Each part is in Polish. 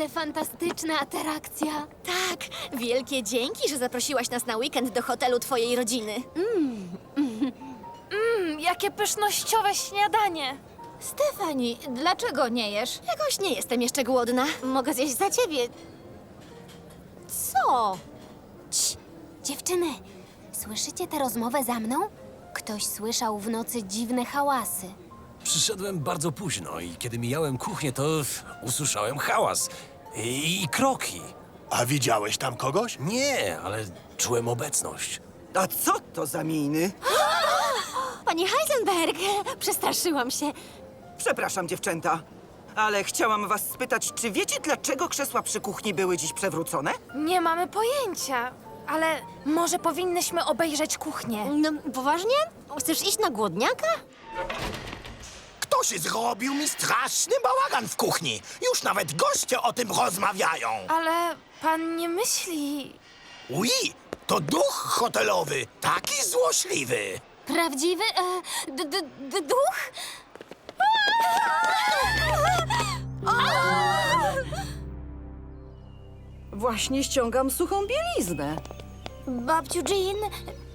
Ale fantastyczna atrakcja. Tak, wielkie dzięki, że zaprosiłaś nas na weekend do hotelu twojej rodziny. Mmm, jakie pysznościowe śniadanie. Stefani, dlaczego nie jesz? Jakoś nie jestem jeszcze głodna. Mogę zjeść za ciebie. Co? Cii, dziewczyny, słyszycie tę rozmowę za mną? Ktoś słyszał w nocy dziwne hałasy. Przyszedłem bardzo późno i kiedy mijałem kuchnię, to usłyszałem hałas i, i kroki. A widziałeś tam kogoś? Nie, ale czułem obecność. A co to za miny? Pani Heisenberg, przestraszyłam się. Przepraszam, dziewczęta, ale chciałam was spytać, czy wiecie, dlaczego krzesła przy kuchni były dziś przewrócone? Nie mamy pojęcia, ale może powinnyśmy obejrzeć kuchnię. No, poważnie? Chcesz iść na głodniaka? Ktoś zrobił mi straszny bałagan w kuchni. Już nawet goście o tym rozmawiają. Ale pan nie myśli... Ui, to duch hotelowy, taki złośliwy. Prawdziwy e, d, d, d, duch? Właśnie ściągam suchą bieliznę. Babciu Jean,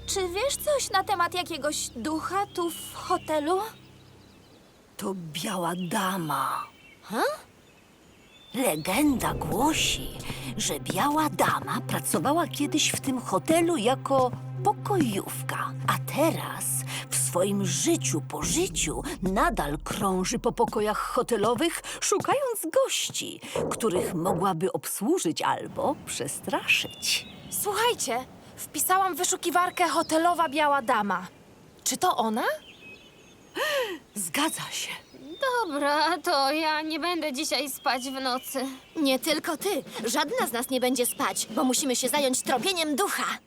czy wiesz coś na temat jakiegoś ducha tu w hotelu? To biała dama. Legenda głosi, że biała dama pracowała kiedyś w tym hotelu jako pokojówka, a teraz w swoim życiu po życiu nadal krąży po pokojach hotelowych, szukając gości, których mogłaby obsłużyć albo przestraszyć. Słuchajcie, wpisałam wyszukiwarkę hotelowa biała dama. Czy to ona? Zgadza się. Dobra, to ja nie będę dzisiaj spać w nocy. Nie tylko ty. Żadna z nas nie będzie spać, bo musimy się zająć tropieniem ducha.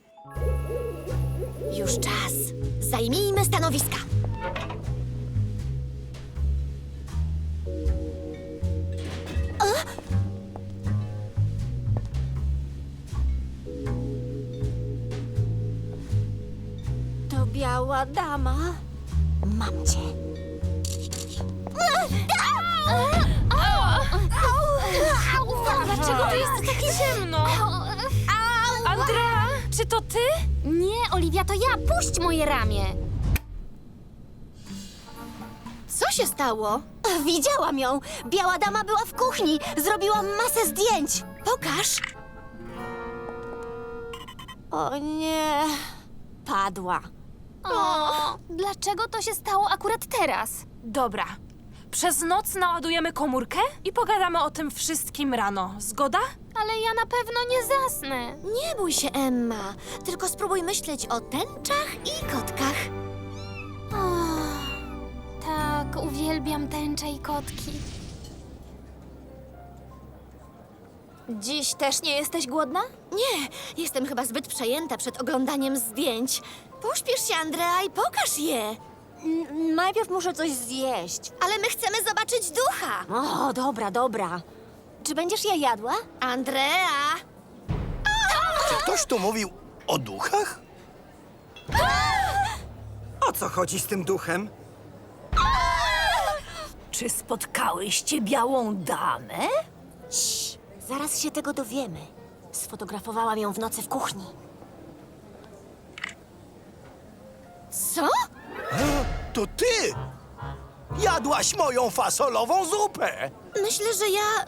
Już czas. Zajmijmy stanowiska. To biała dama. Mam cię. Dlaczego tu jest takie ciemno? Andrea, czy to ty? Nie, Oliwia, to ja. Puść moje ramię. Co się stało? Widziałam ją. Biała dama była w kuchni. Zrobiłam masę zdjęć. Pokaż. O nie. Padła. O, dlaczego to się stało akurat teraz? Dobra. Przez noc naładujemy komórkę i pogadamy o tym wszystkim rano. Zgoda? Ale ja na pewno nie zasnę. Nie bój się, Emma. Tylko spróbuj myśleć o tęczach i kotkach. O, tak, uwielbiam tęcze i kotki. Dziś też nie jesteś głodna? Nie, jestem chyba zbyt przejęta przed oglądaniem zdjęć. Pośpiesz się, Andrea, i pokaż je. najpierw muszę coś zjeść. Ale my chcemy zobaczyć ducha. O, dobra, dobra. Czy będziesz je jadła? Andrea! Czy ktoś tu mówił o duchach? O co chodzi z tym duchem? Czy spotkałyście białą damę? Zaraz się tego dowiemy. Sfotografowałam ją w nocy w kuchni. Co? To ty! Jadłaś moją fasolową zupę! Myślę, że ja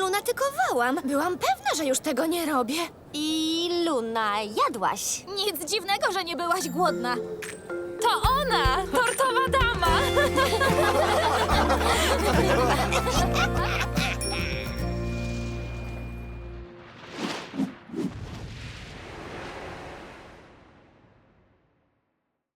lunatykowałam. Byłam pewna, że już tego nie robię. I Luna, jadłaś. Nic dziwnego, że nie byłaś głodna. To ona! Tortowa dama!